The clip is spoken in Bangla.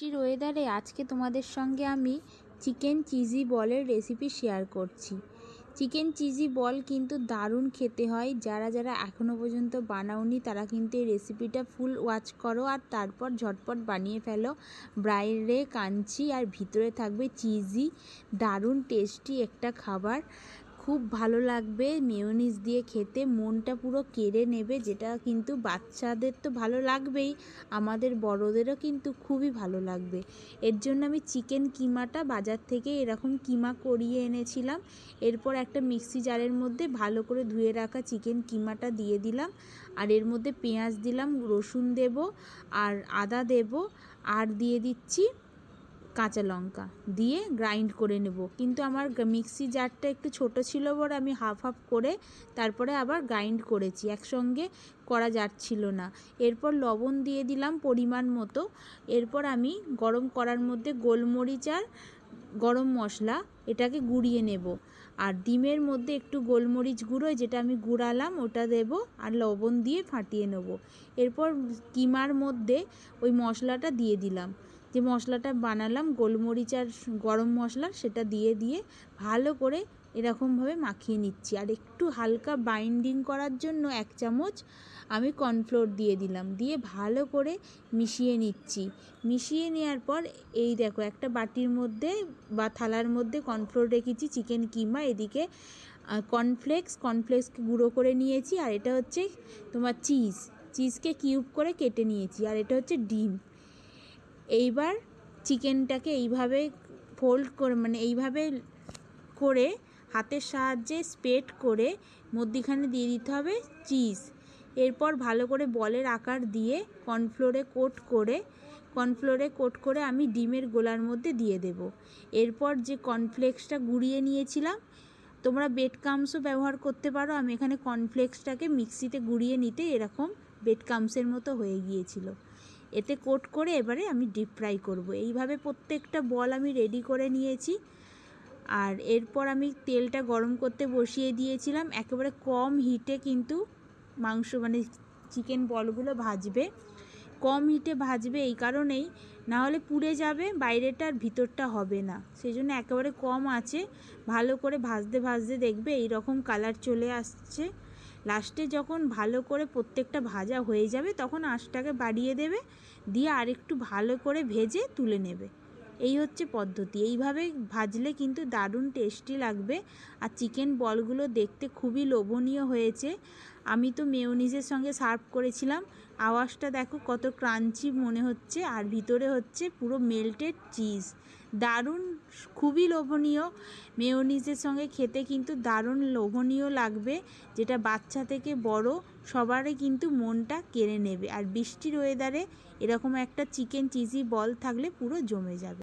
বৃষ্টির ওয়েদারে আজকে তোমাদের সঙ্গে আমি চিকেন চিজি বলের রেসিপি শেয়ার করছি। চিকেন চিজি বল কিন্তু দারুণ খেতে হয়। যারা যারা এখনও পর্যন্ত বানাওনি, তারা কিন্তু এই রেসিপিটা ফুল ওয়াচ করো আর তারপর ঝটপট বানিয়ে ফেলো। বাইরে কাঞ্চি আর ভিতরে থাকবে চিজি। দারুণ টেস্টি একটা খাবার। খুব ভালো লাগবে। মেয়োনিজ দিয়ে খেতে মনটা পুরো কেড়ে নেবে, যেটা কিন্তু বাচ্চাদের তো ভালো লাগবেই। আমাদের বড়দেরও কিন্তু খুবই ভালো লাগবে। এর জন্য আমি চিকেন কিমাটা বাজার থেকে এরকম কিমা করিয়ে এনেছিলাম। এরপর একটা মিক্সি জারের মধ্যে ভালো করে ধুয়ে রাখা চিকেন কিমাটা দিয়ে দিলাম। আর এর মধ্যে পেঁয়াজ দিলাম, রসুন দেব আর আদা দেব। আর দিয়ে দিচ্ছি কাঁচা লঙ্কা দিয়ে গ্রাইন্ড করে নেব। কিন্তু আমার মিক্সি জারটা একটু ছোট ছিল বলে আমি হাফ হাফ করে তারপরে আবার গ্রাইন্ড করেছি। একসঙ্গে করা যাচ্ছিল না। এরপর লবণ দিয়ে দিলাম পরিমাণ মতো। এরপর আমি গরম করার মধ্যে গোলমরিচ আর গরম মশলা এটাকে গুঁড়িয়ে নেব। আর ডিমের মধ্যে একটু গোলমরিচ গুঁড়ো যেটা আমি গুঁড়ালাম ওটা দেব আর লবণ দিয়ে ফাটিয়ে নেব। এরপর কিমার মধ্যে ওই মশলাটা দিয়ে দিলাম। যে মশলাটা বানালাম, গোলমরিচ আর গরম মশলা সেটা দিয়ে দিয়ে ভালো করে এরকমভাবে মাখিয়ে নিচ্ছি। আর একটু হালকা বাইন্ডিং করার জন্য এক চামচ আমি কর্নফ্লোর দিয়ে দিলাম, দিয়ে ভালো করে মিশিয়ে নিচ্ছি। মিশিয়ে নেওয়ার পর এই দেখো একটা বাটির মধ্যে বা থালার মধ্যে কর্নফ্লোর রেখেছি, চিকেন কিমা, এদিকে কর্নফ্লেক্স কর্নফ্লেক্সকে গুঁড়ো করে নিয়েছি, আর এটা হচ্ছে তোমার চিজ। চিজকে কিউব করে কেটে নিয়েছি, আর এটা হচ্ছে ডিম। এইবার চিকেনটাকে এইভাবে ফোল্ড করে মানে এইভাবে করে হাতের সাহায্যে স্প্রেড করে মধ্যিখানে দিয়ে দিতে হবে চিজ এরপর ভালো করে বলের আকার দিয়ে কর্নফ্লোরে কোট করে কর্নফ্লোরে কোট করে আমি ডিমের গোলার মধ্যে দিয়ে দেব। এরপর যে কর্নফ্লেক্সটা গুঁড়িয়ে নিয়েছিলাম, তোমরা বেড কামসও ব্যবহার করতে পারো। আমি এখানে কর্নফ্লেক্সটাকে মিক্সিতে গুঁড়িয়ে নিতে এরকম বেড মতো হয়ে গিয়েছিল। এতে কোট করে এবারে আমি ডিপ ফ্রাই করব। এইভাবে প্রত্যেকটা বল আমি রেডি করে নিয়েছি। আর এরপর আমি তেলটা গরম করতে বসিয়ে দিয়েছিলাম। একেবারে কম হিটে কিন্তু মাংস মানে চিকেন বলগুলো ভাজবে। কম হিটে ভাজবে এই কারণেই। না হলে পুড়ে যাবে, বাইরেটা আর ভিতরটা হবে না। সেই জন্য একেবারে কম আছে। ভালো করে ভাজতে ভাজতে দেখবে এই রকম কালার চলে আসছে। লাস্টে যখন ভালো করে প্রত্যেকটা ভাজা হয়ে যাবে, তখন আঁশটাকে বাড়িয়ে দেবে, দিয়ে আরেকটু ভালো করে ভেজে তুলে নেবে। এই হচ্ছে পদ্ধতি। এইভাবে ভাজলে কিন্তু দারুণ টেস্টি লাগবে আর চিকেন বলগুলো দেখতে খুবই লোভনীয় হয়েছে। আমি তো মেয়নিজের সঙ্গে সার্ভ করেছিলাম। আওয়াজটা দেখো কত ক্রাঞ্চি মনে হচ্ছে আর ভিতরে হচ্ছে পুরো মেল্টেড চিজ দারুণ, খুবই লোভনীয়। মেয়নিজের সঙ্গে খেতে কিন্তু দারুণ লোভনীয় লাগবে, যেটা বাচ্চা থেকে বড় সবারই কিন্তু মনটা কেড়ে নেবে। আর বৃষ্টির ওয়েদারে এরকম একটা চিকেন চিজি বল থাকলে পুরো জমে যাবে।